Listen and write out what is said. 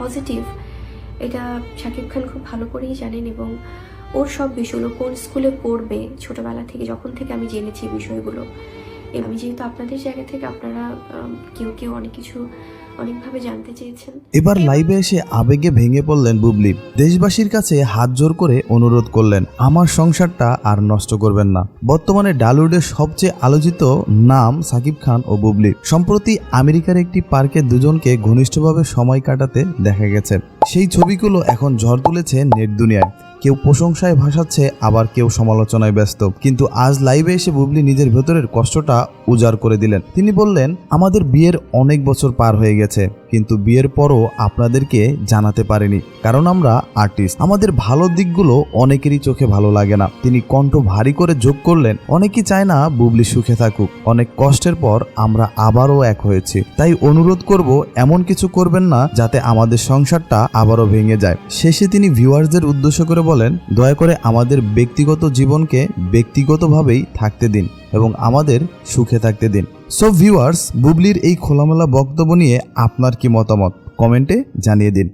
Positive এটা শাকিব খান খুব ভালো করেই জানেন এবং ওর সব বিষয়গুলো কোন স্কুলে পড়বে ছোটবেলা থেকে, যখন থেকে আমি জেনেছি বিষয়গুলো। আমি যেহেতু আপনাদের জায়গা থেকে আপনারা কেউ কেউ অনেক কিছু এবার লাইভে এসে আবেগে ভেঙে পড়লেন বুবলি। দেশবাসীর কাছে হাত জোর করে অনুরোধ করলেন, আমার সংসারটা আর নষ্ট করবেন না। বর্তমানে ডালিউডের সবচেয়ে আলোচিত নাম সাকিব খান ও বুবলি। সম্প্রতি আমেরিকার একটি পার্কে দুজনকে ঘনিষ্ঠভাবে সময় কাটাতে দেখা গেছে। সেই ছবিগুলো এখন ঝড় তুলেছে নেট দুনিয়ায়। কেউ প্রশংসায় ভাসাচ্ছে, আবার কেউ সমালোচনায় ব্যস্ত। কিন্তু আজ লাইভে এসে বুবলি নিজের ভেতরের কষ্টটা উজাড় করে দিলেন। তিনি বললেন, আমাদের বিয়ের অনেক বছর পার হয়ে গেছে। কিন্তু বিয়ের পরও আপনাদেরকে জানাতে পারিনি। কারণ আমরা আর্টিস্ট আমাদের ভালো দিকগুলো অনেকেরই চোখে ভালো লাগে না। তিনি কণ্ঠ ভারী করে যোগ করলেন, অনেকেই চায় না বুবলি সুখে থাকুক। অনেক কষ্টের পর আমরা আবারও এক হয়েছি। তাই অনুরোধ করব, এমন কিছু করবেন না, যাতে আমাদের সংসারটা আবারও ভেঙে যায়। শেষে তিনি ভিউয়ার্সদের উদ্দেশ্য করে বলেন, দয়া করে আমাদের ব্যক্তিগত জীবনকে ব্যক্তিগতভাবেই থাকতে দিন। এবং আমাদের সুখে থাকতে দিন। সো ভিউয়ার্স বুবলির এই খোলামেলা বক্তব্য নিয়ে আপনার কি মতামত? কমেন্টে জানিয়ে দিন।